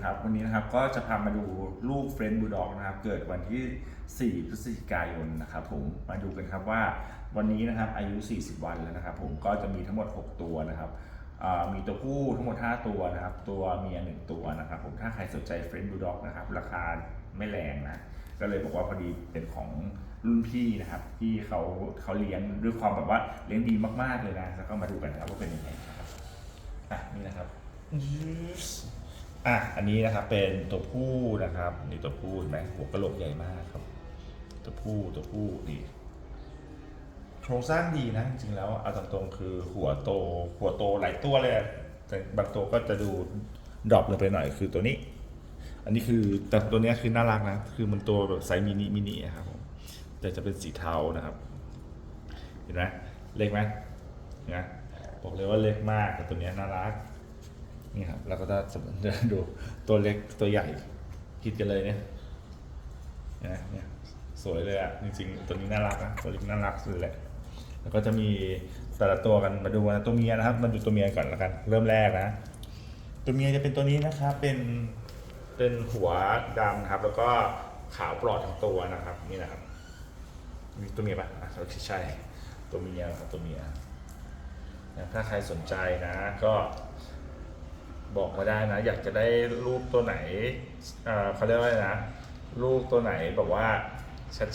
นะครับ วันนี้นะครับก็จะพามาดูลูกเฟรนด์บูลด็อกนะครับ เกิดวันที่ 4 พฤศจิกายนนะครับ ผมมาดูกันครับว่าวันนี้นะครับอายุ 40 วันแล้วนะครับ ผมก็จะมีทั้งหมด 6 ตัวนะครับมีตัวผู้ทั้งหมด 5 ตัวนะครับ ตัวเมีย1ตัวนะครับ ผมถ้าใครสนใจเฟรนด์บูลด็อกนะครับ ราคาไม่แรงนะก็เลยบอกว่าพอดีเป็นของรุ่นพี่นะครับ ที่เขาเขาเลี้ยงด้วยความแบบว่าเลี้ยงดีมากๆเลยนะแล้วก็มาดูกันนะครับว่าเป็นยังไงนะครับอะนี่นะครับ อะอันนี้นะครับเป็นตัวผู้นะครับนี่ตัวผู้เห็นไหมหัวกระโหลกใหญ่มากครับ ตัวผู้ตัวผู้นี่โครงสร้างดีนะจริงๆแล้วเอาตรงๆคือหัวโตหัวโตหลายตัวเลยแต่บางตัวก็จะดูดรอปลงไปหน่อยคือตัวนี้ อันนี้คือแต่ตัวนี้คือน่ารักนะ คือมันตัวแบบไซส์มินิมินิครับผมแต่จะเป็นสีเทานะครับ เห็นไหมเล็กไหมนไหมบอกเลยว่าเล็กมากแต่ตัวนี้น่ารัก นี่ครับเราก็จะดูตัวเล็กตัวใหญ่คิดกันเลยเนี่ยนะเนี่ยสวยเลยอะจริงๆ ตัวนี้น่ารักนะตัวนี้น่ารักสุดแหละแล้วก็จะมีแต่ละตัวกันมาดูนะตัวเมียนะครับ มาดูตัวเมียก่อนแล้วกัน เริ่มแรกนะ ตัวเมียจะเป็นตัวนี้นะครับ เป็นเป็นหัวดำครับ แล้วก็ขาวปลอดทั้งตัวนะครับ นี่นะครับมีตัวเมียปะอะใช่ตัวเมียครับตัวเมียถ้าใครสนใจนะ ก็ บอกมาได้นะ อยากจะได้รูปตัวไหนเออเขาเรียกว่าอะไรนะ รูปตัวไหนแบบว่า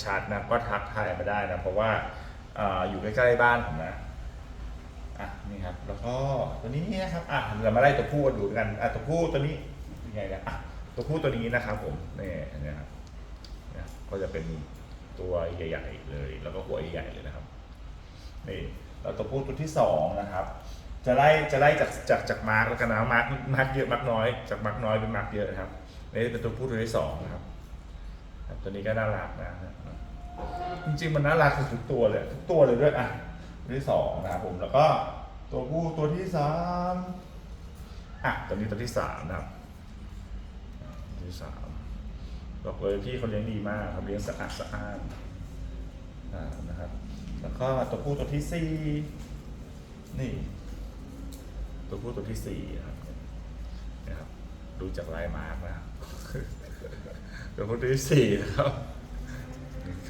ชัดๆนะก็ทักทายมาได้นะ เพราะว่าเอออยู่ใกล้ๆบ้านผมนะอะนี่ครับ แล้วก็ตัวนี้นะครับอะเรามาไล่ตัวผู้กันดูกันอะตัวผู้ตัวนี้ยังไงนะอะตัวผู้ตัวนี้นะครับผมนี่นเนี้ยครับเนี่ยก็จะเป็นตัวใหญ่ ๆ เลย แล้วก็หัวใหญ่ๆเลยนะครับนี่แล้วตัวผู้ตัวที่สองนะครับ จะไล่จะไล่จากจากจากมาร์กแล้วกันนะมาร์กมาร์กเยอะมาร์กน้อย จากมาร์กน้อยเป็นมาร์กเยอะนะครับนี่เป็นตัวผู้ตัวที่สองนะครับตัวนี้ก็น่ารักนะจริงๆมันน่ารักทุกตัวเลยทุกตัวเลยด้วยอะตัวที่สองนะครับผมแล้วก็ตัวผู้ตัวที่สามอะตัวนี้ตัวที่สามนะครับตัวที่สามบอกเลยพี่เขาเลี้ยงดีมากครับเลี้ยงสะอาดสะอ้านนะครับ แล้วก็ตัวผู้ตัวที่สี่นี่ ตัวผู้ตัวที่สี่ครับนะครับ ดูจากลายมาร์กนะครับตัวผู้ตัวที่สี่นะครับ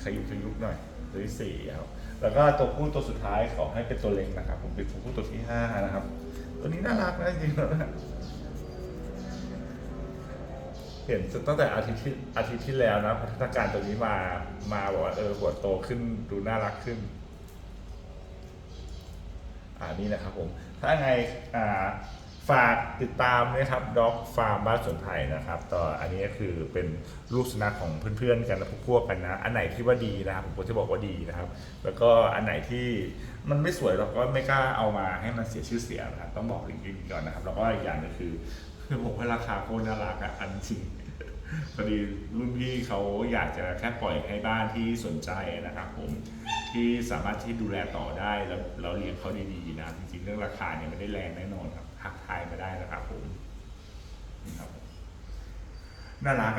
ขยุกขยุกหน่อยตัวที่สี่ครับแล้วก็ตัวผู้ตัวสุดท้ายขอให้เป็นตัวเล็กนะครับ ผมเป็นตัวผู้ตัวที่ห้านะครับ ตัวนี้น่ารักนะจริงๆแล้วนะเห็นตั้งแต่อาทิตย์ที่อาทิตย์ที่แล้วนะพัฒนาการตัวนี้มามาบอกว่าเออหัวโตขึ้นดูน่ารักขึ้น อ่านี่นะครับผม ถ้าไงฝากติดตามนะครับด็อกฟาร์มบ้านสวนไผ่นะครับต่ออันนี้ก็คือเป็นลูกสุนัขของเพื่อนๆกันนะพวกๆกันนะ อันไหนที่ว่าดีนะครับผมก็จะบอกว่าดีนะครับ แล้วก็อันไหนที่มันไม่สวยเราก็ไม่กล้าเอามาให้มันเสียชื่อเสียงนะครับต้องบอกอย่างนี้ก่อนนะครับ แล้วก็อีกอย่างหนึงคือคือผมว่าราคาโคตรน่ารักอะอันจริง พอดีรุ่นพี่เขาอยากจะแค่ปล่อยให้บ้านที่สนใจนะครับผมที่สามารถที่ดูแลต่อได้แล้วเราเลี้ยงเขาดีๆนะจริงๆเรื่องราคาเนี่ยไม่ได้แรงแน่นอนครับหักทายมาได้นะครับผมนี่ครับน่ารัก